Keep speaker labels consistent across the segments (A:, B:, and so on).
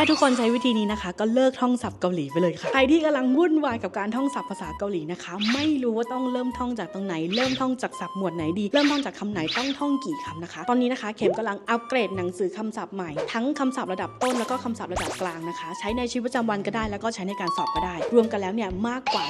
A: ค่ทุกคนใช้วิธีนี้นะคะ ก็เลิกท่องศัพท์เกาหลีไปเลยค่ะใครที่กำลังวุ่นวายกับการท่องศัพท์ภาษาเกาหลีนะคะ ไม่รู้ว่าต้องเริ่มท่องจากตรงไหน เริ่มท่องจากศัพท์หมวดไหนดี เริ่มท่องจากคำไหนต้องท่องกี่คำนะคะ ตอนนี้นะคะเข็มกำลังอัปเกรดหนังสือคำศัพท์ใหม่ทั้งคำศัพท์ระดับต้นแล้วก็คำศัพท์ระดับกลางนะคะ ใช้ในชีวิตประจำวันก็ได้แล้วก็ใช้ในการสอบก็ได้ รวมกันแล้วเนี่ยมากกว่า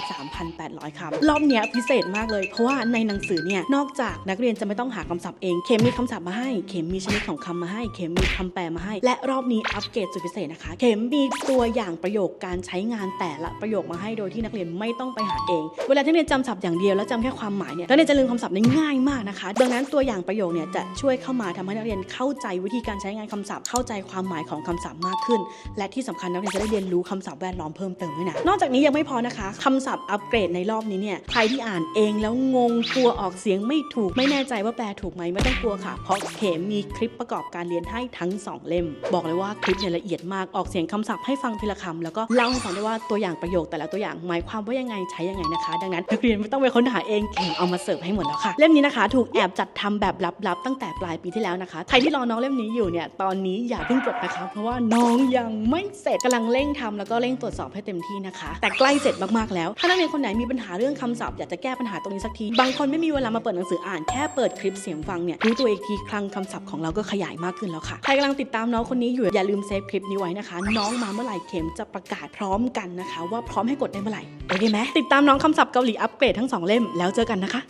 A: 3,800คำรอบเนี้ยพิเศษมากเลยเพราะว่าในหนังสือเนี่ยนอกจากนักเรียนจะไม่ต้องหาคำศัพท์เองเข็มมีคำศัพท์มาให้เข็มมีชนิดของคำมาให้เข็มมีคำแปลมาให้ และรอบนี้อัปเกรดสุดพิเศษนะคะเข็มมีตัวอย่างประโยคการใช้งานแต่ละประโยคมาให้โดยที่นักเรียนไม่ต้องไปหาเอง เวลาที่นักเรียนจำศัพท์อย่างเดียวแล้วจำแค่ความหมายเนี่ยนักเรียนจะลืมคำศัพท์ได้ง่ายมากนะคะ ดังนั้นตัวอย่างประโยคเนี่ยจะช่วยเข้ามาทำให้นักเรียนเข้าใจวิธีการใช้งานคำศัพท์เข้าใจความหมายของคำศัพท์มากขึ้น และที่สำคัญนักเรียนจะได้เรียนรู้คำศัพท์แวดล้อมเพิ่มเติมด้วยนะนอกจากนี้ยังไม่พอนะคะคำศัพท์อัปเกรดในรอบนี้เนี่ยใครที่อ่านเองแล้วงงกลัวออกเสียงไม่ถูกไม่แน่ใจว่าแปลถูกไหมไม่ต้องกลัวค่ะ เพราะเขมมีคลิปประกอบการเรียนให้ทั้ง 2 เล่ม บอกเลยว่าคลิปเนี่ยละเอียดมากออกเสียงคำศัพท์ให้ฟังทีละคำแล้วก็เล่าให้ฟังด้วยว่าตัวอย่างประโยคแต่ละตัวอย่างหมายความว่ายังไงใช้ยังไงนะคะ ดังนั้นนักเรียนไม่ต้องไปค้นหาเองเขมเอามาเสิร์ฟให้หมดแล้วค่ะ เล่มนี้นะคะ ถูกแอบจัดทำแบบลับๆ ตั้งแต่ปลายปีที่แล้วนะคะใครที่รอน้องเล่มนี้อยู่เนี่ยตอนนี้อย่าเพิ่งกดนะคะเพราะว่าน้องยังไม่เสร็จกำลังเร่งทำแล้วก็เร่งตรวจสอบให้เต็มที่นะคะ แต่ใกล้เสร็จมากๆแล้ว ถ้านักเรียนคนไหนมีปัญหาเรื่องคำศัพท์อยากจะแก้ปัญหาตรงนี้สักทีบางคนไม่มีเวลามาเปิดหนังสืออ่านแค่เปิดคลิปเสียงฟังเนี่ยรู้ตัวอีกทีคลังคำศัพท์ของเราก็ขยายมากขึ้นแล้วค่ะใครกำลังติดตามน้องคนนี้อยู่อย่าลืมเซฟคลิปนี้ไว้นะคะ น้องมาเมื่อไหร่เข็มจะประกาศพร้อมกันนะคะ ว่าพร้อมให้กดได้เมื่อไหร่โอเคไหมติดตามน้องคำศัพท์เกาหลีอัปเกรดทั้งสองเล่มแล้วเจอกันนะคะ